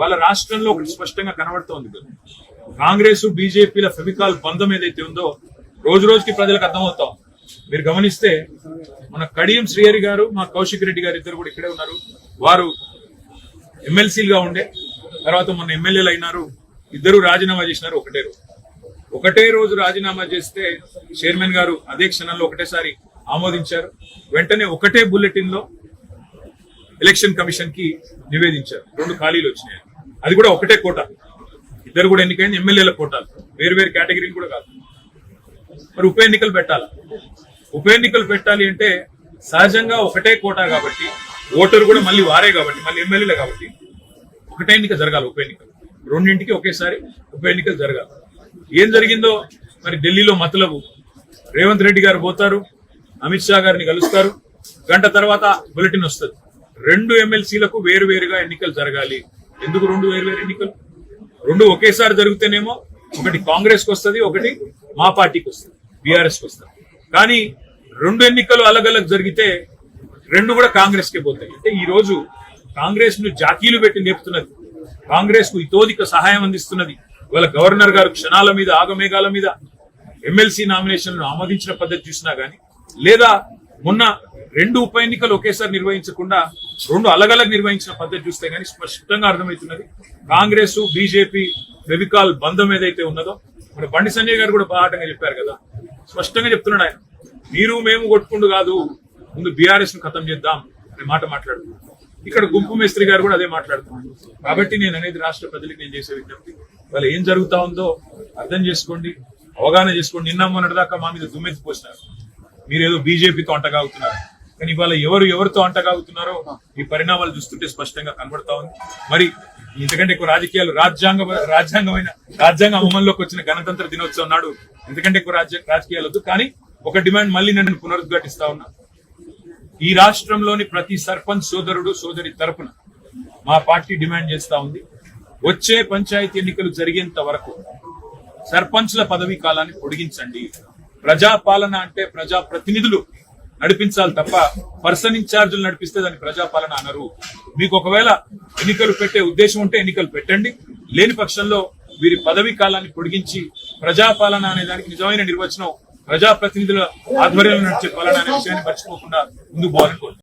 వాళ్ళ రాష్ట్రంలో ఒకటి స్పష్టంగా కనబడుతోంది కాంగ్రెస్ బీజేపీల ఫెవికాల్ బంధం ఏదైతే ఉందో రోజు రోజుకి ప్రజలకు అర్థమవుతాం. మీరు గమనిస్తే మన కడియం శ్రీహరి గారు మా కౌశిక్ రెడ్డి గారు ఇద్దరు కూడా ఇక్కడే ఉన్నారు. వారు ఎమ్మెల్సీలుగా ఉండే తర్వాత మొన్న ఎమ్మెల్యేలు అయినారు. ఇద్దరు రాజీనామా చేసినారు ఒకటే రోజు. ఒకటే రోజు రాజీనామా చేస్తే చైర్మన్ గారు అదే క్షణంలో ఒకటేసారి ఆమోదించారు. వెంటనే ఒకటే బులెటిన్లో ఎలక్షన్ కమిషన్కి నివేదించారు. రెండు ఖాళీలు వచ్చినాయి. అది కూడా ఒకటే కోట. ఇద్దరు కూడా ఎన్నికైంది ఎమ్మెల్యేల కోటాలు. వేరు వేరు కేటగిరీలు కూడా కాదు. మరి ఉప ఎన్నికలు పెట్టాలి? ఉప ఎన్నికలు పెట్టాలి అంటే సహజంగా ఒకటే కోటా కాబట్టి ఓటరు కూడా మళ్ళీ వారే కాబట్టి మళ్ళీ ఎమ్మెల్యేలే కాబట్టి ఒకటే ఎన్నిక జరగాలి ఉప ఎన్నికలు. రెండింటికి ఒకేసారి ఉప ఎన్నికలు జరగాలి. ఏం జరిగిందో మరి ఢిల్లీలో మతలబు. రేవంత్ రెడ్డి గారు పోతారు అమిత్ షా గారిని కలుస్తారు. గంట తర్వాత బులెటిన్ వస్తుంది. రెండు ఎమ్మెల్సీలకు వేరు వేరుగా ఎన్నికలు జరగాలి. ఎందుకు రెండు వేరు ఎన్నికలు? రెండు ఒకేసారి జరిగితేనేమో ఒకటి కాంగ్రెస్కి వస్తుంది ఒకటి మా పార్టీకి వస్తుంది బీఆర్ఎస్కి వస్తుంది. కానీ రెండు ఎన్నికలు అలగలగ్ జరిగితే రెండు కూడా కాంగ్రెస్ కే పోతాయి. అంటే ఈ రోజు కాంగ్రెస్ను జాకీలు పెట్టి లేపుతున్నది కాంగ్రెస్కు ఇతోధిక సహాయం అందిస్తున్నది ఇవాళ గవర్నర్ గారు క్షణాల మీద ఆగమేఘాల మీద ఎమ్మెల్సీ నామినేషన్లను ఆమోదించిన పద్ధతి చూసినా గానీ లేదా మొన్న రెండు ఉప ఎన్నికలు ఒకేసారి నిర్వహించకుండా రెండు అలగలగ నిర్వహించిన పద్ధతి చూస్తే కానీ స్పష్టంగా అర్థమవుతున్నది. కాంగ్రెస్ బీజేపీ ఫెవికాల్ బంధం ఏదైతే ఉన్నదో మరి బండి సంజయ్ గారు కూడా బాహాటంగా చెప్పారు కదా. స్పష్టంగా చెప్తున్నాడు ఆయన. మీరు మేము కొట్టుకుంటూ కాదు ముందు బీఆర్ఎస్ను ఖతం చేద్దాం అనే మాట మాట్లాడుతున్నారు ఇక్కడ గుంపు మేస్త్రి గారు కూడా అదే మాట్లాడుతున్నారు. కాబట్టి నేను అనేది రాష్ట్ర ప్రజలకు నేను చేసే విజ్ఞప్తి. వాళ్ళు ఏం జరుగుతా ఉందో అర్థం చేసుకోండి అవగాహన చేసుకోండి. నిన్న మొన్నటిదాకా మా మీద దుమ్మెత్తి పోసినారు. మీరేదో బీజేపీతో అంటగాగుతున్నారు. కానీ ఇవాళ ఎవరు ఎవరితో అంటగాగుతున్నారో ఈ పరిణామాలు చూస్తుంటే స్పష్టంగా కనబడతా ఉంది. మరి ఇంతకంటే ఎక్కువ రాజకీయాలు రాజ్యాంగ రాజ్యాంగమైన రాజ్యాంగ అమల్లోకి వచ్చిన గణతంత్ర దినోత్సవం నాడు ఇంతకంటే ఎక్కువ రాజ్య రాజకీయాలు వద్దు. కానీ ఒక డిమాండ్ మళ్ళీ నేను పునరుద్ఘాటిస్తా ఉన్నా. ఈ రాష్ట్రంలోని ప్రతి సర్పంచ్ సోదరుడు సోదరి తరపున మా పార్టీ డిమాండ్ చేస్తా ఉంది. వచ్చే పంచాయతీ ఎన్నికలు జరిగేంత వరకు సర్పంచ్ల పదవీ కాలాన్ని పొడిగించండి. ప్రజాపాలన అంటే ప్రజా ప్రతినిధులు నడిపించాలి తప్ప పర్సన్ ఇన్ఛార్జీలు నడిపిస్తే దాన్ని ప్రజాపాలన అనరు. మీకు ఒకవేళ ఎన్నికలు పెట్టే ఉద్దేశం ఉంటే ఎన్నికలు పెట్టండి. లేని పక్షంలో వీరి పదవీ కాలాన్ని పొడిగించి ప్రజాపాలన అనే దానికి నిజమైన నిర్వచనం ప్రజాప్రతినిధుల ఆధ్వర్యంలో నడిచే పాలన అనే విషయాన్ని మర్చిపోకుండా ముందుకు పోవాలని